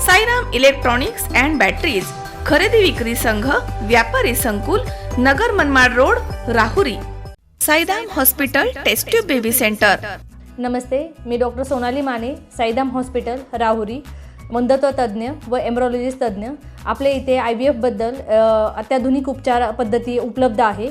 Sairam electronics and batteries खरेदी विक्री संघ व्यापारी संकुल Nagar Manmad road Rahuri. Saidam hospital test tube baby centre. नमस्ते मी डॉक्टर सोनाली माने साईदाम हॉस्पिटल राहुरी. मंदत्व तज्ज्ञ व एम्ब्रॉलॉजिस्ट तज्ज्ञ. आपल्या इथे आय बी एफबद्दल अत्याधुनिक उपचार पद्धती उपलब्ध आहे.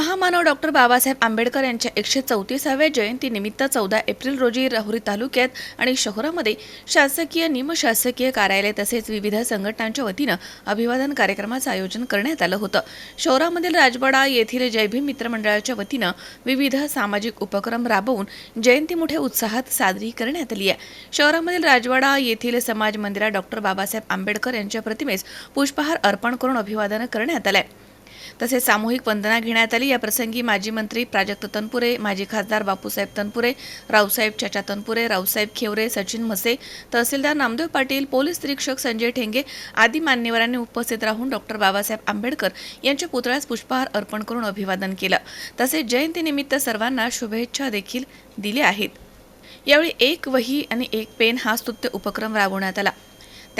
महामानव डॉक्टर बाबासाहेब आंबेडकर यांच्या एकशे चौतीसाव्या जयंतीनिमित्त चौदा एप्रिल रोजी राहुरी तालुक्यात आणि शहरामध्ये शासकीय निमशासकीय कार्यालय तसेच विविध संघटनांच्या वतीनं अभिवादन कार्यक्रमाचं आयोजन करण्यात आलं होतं. शहरामधील राजवाडा येथील जयभीम मित्र मंडळाच्या वतीनं विविध सामाजिक उपक्रम राबवून जयंती मोठ्या उत्साहात साजरी करण्यात आली आहे. शहरामधील राजवाडा येथील समाज मंदिरात डॉक्टर बाबासाहेब आंबेडकर यांच्या प्रतिमेस पुष्पहार अर्पण करून अभिवादन करण्यात आलं आहे तसेच सामूहिक वंदना घेण्यात आली. याप्रसंगी माजी मंत्री प्राजक्त तनपुरे माजी खासदार बापूसाहेब तनपुरे रावसाहेब चाचा तनपुरे रावसाहेब खेवरे सचिन म्हसे तहसीलदार नामदेव पाटील पोलीस निरीक्षक संजय ठेंगे आदी मान्यवरांनी उपस्थित राहून डॉक्टर बाबासाहेब आंबेडकर यांच्या पुतळ्यास पुष्पहार अर्पण करून अभिवादन केलं. तसेच जयंतीनिमित्त सर्वांना शुभेच्छा देखील दिल्या आहेत. यावेळी एक वही आणि एक पेन हा स्तुत्य उपक्रम राबवण्यात आला.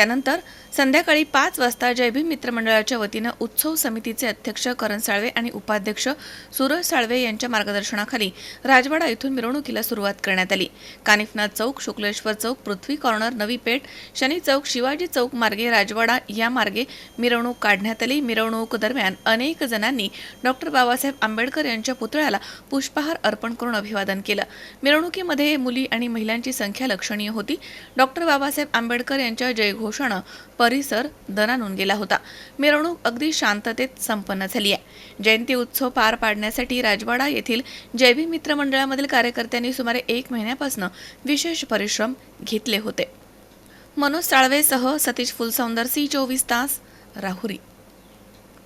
त्यानंतर संध्याकाळी पाच वाजता जयभीम मित्रमंडळाच्या वतीनं उत्सव समितीचे अध्यक्ष करण साळवे आणि उपाध्यक्ष सूरज साळवे यांच्या मार्गदर्शनाखाली राजवाडा येथून मिरवणुकीला सुरुवात करण्यात आली. कानिफनाथ चौक शुक्लेश्वर चौक पृथ्वी कॉर्नर नवी पेठ शनी चौक शिवाजी चौक मार्गे राजवाडा या मार्गे मिरवणूक काढण्यात आली. मिरवणूक दरम्यान अनेक जणांनी डॉक्टर बाबासाहेब आंबेडकर यांच्या पुतळ्याला पुष्पहार अर्पण करून अभिवादन केलं. मिरवणुकीमध्ये मुली आणि महिलांची संख्या लक्षणीय होती. डॉक्टर बाबासाहेब आंबेडकर यांच्या जयघोषानं परिसर दणानून गेला होता. मिरवणूक अगदी शांततेत संपन्न झाली आहे. जयंती उत्सव पार पाडण्यासाठी राजवाडा येथील जैवी मित्र मंडळामधील कार्यकर्त्यांनी सुमारे एक महिन्यापासून विशेष परिश्रम घेतले होते. मनोज साळवेसह सतीश फुलसौंदर सी चोवीस तास राहुरी.